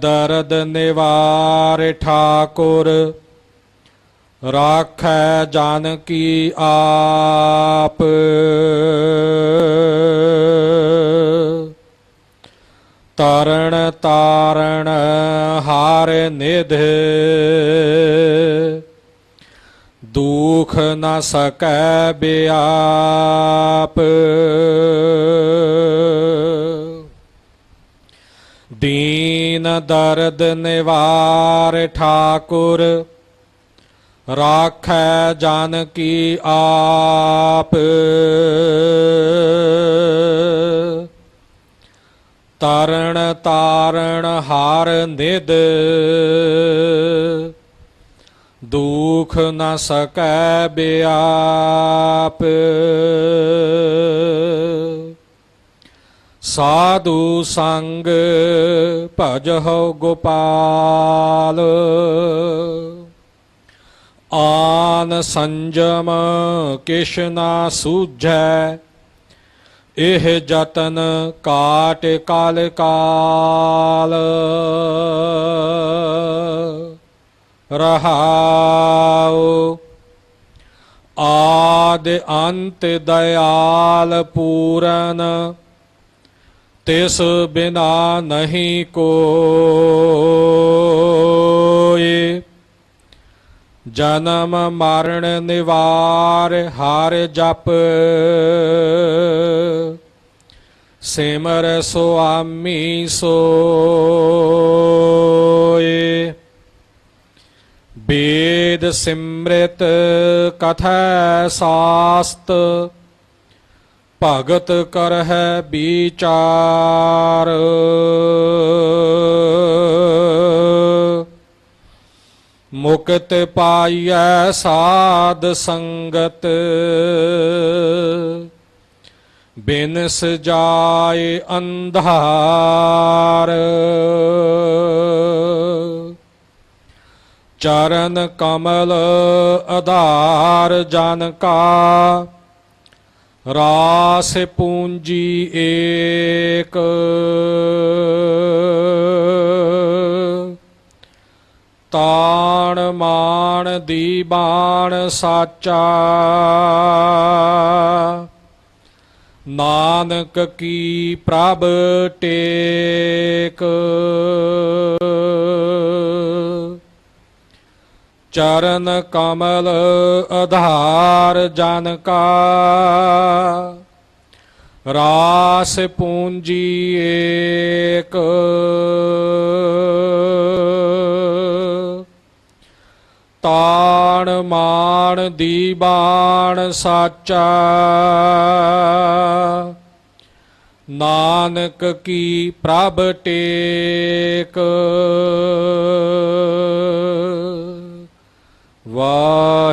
ਦਰਦ ਨਿਵਾਰ ਠਾਕੁਰ, ਰਾਖੈ ਜਨ ਕੀ ਆਪ। ਤਰਣ ਤਾਰਣ ਹਾਰ ਨਿਧ, ਦੁਖ ਨ ਸਕੈ ਬਿਆਪ। ਦੀਨ ਦਰਦ ਨਿਵਾਰ ਠਾਕੁਰ, ਰਾਖੈ ਜਨ ਕੀ ਆਪ। ਤਰਣ ਤਾਰਣ ਹਾਰ ਨਿਦ, ਦੁਖ ਨ ਸਕੈ ਬਿਆਪ। ਸਾਧੂ ਸੰਗ ਭਜਹੁ ਗੋਪਾਲ। ਆਨ ਸੰਜਮ ਕਿਛ ਨਾ ਸੂਝੈ, ਇਹ ਜਤਨ ਕਾਟ ਕਾਲ ਕਾਲ। ਰਹਾਉ ਆਦ ਅੰਤ ਦਇਆਲ ਪੂਰਨ ਤਿਸ ਬਿਨਾ ਨਹੀਂ ਕੋਇ ਜਨਮ ਮਰਨ ਨਿਵਾਰ ਹਰ ਜਪ। ਸਿਮਰ ਸੁਆਮੀ ਸੋਏ। ਬੇਦ ਸਿਮ੍ਰਿਤ ਕਥੈ ਸਾਸਤ। ਭਗਤ ਕਰ ਕਰਹਿ ਵਿਚਾਰ। ਮੁਕਤ ਪਾਈਐ ਸਾਧ ਸੰਗਤ। ਬਿਨਸ ਜਾਏ ਅੰਧਾਰ। ਚਰਨ ਕਮਲ ਆਧਾਰ ਜਨ ਕਾ ਰਾਸ ਪੂੰਜੀ ਏਕ। ਤਾਣ ਮਾਣ ਦੀ ਬਾਣ ਸਾਚਾ। ਨਾਨਕ ਕੀ ਪ੍ਰਭ ਟੇਕ। ਚਰਨ ਕਮਲ ਆਧਾਰ ਜਨ ਕਾ ਰਾਸ ਪੂੰਜੀ ਏਕ। ਤਾਣ ਮਾਣ ਦੀ ਬਾਣ ਸਾਚਾ। ਨਾਨਕ ਕੀ ਪ੍ਰਭ ਟੇਕ।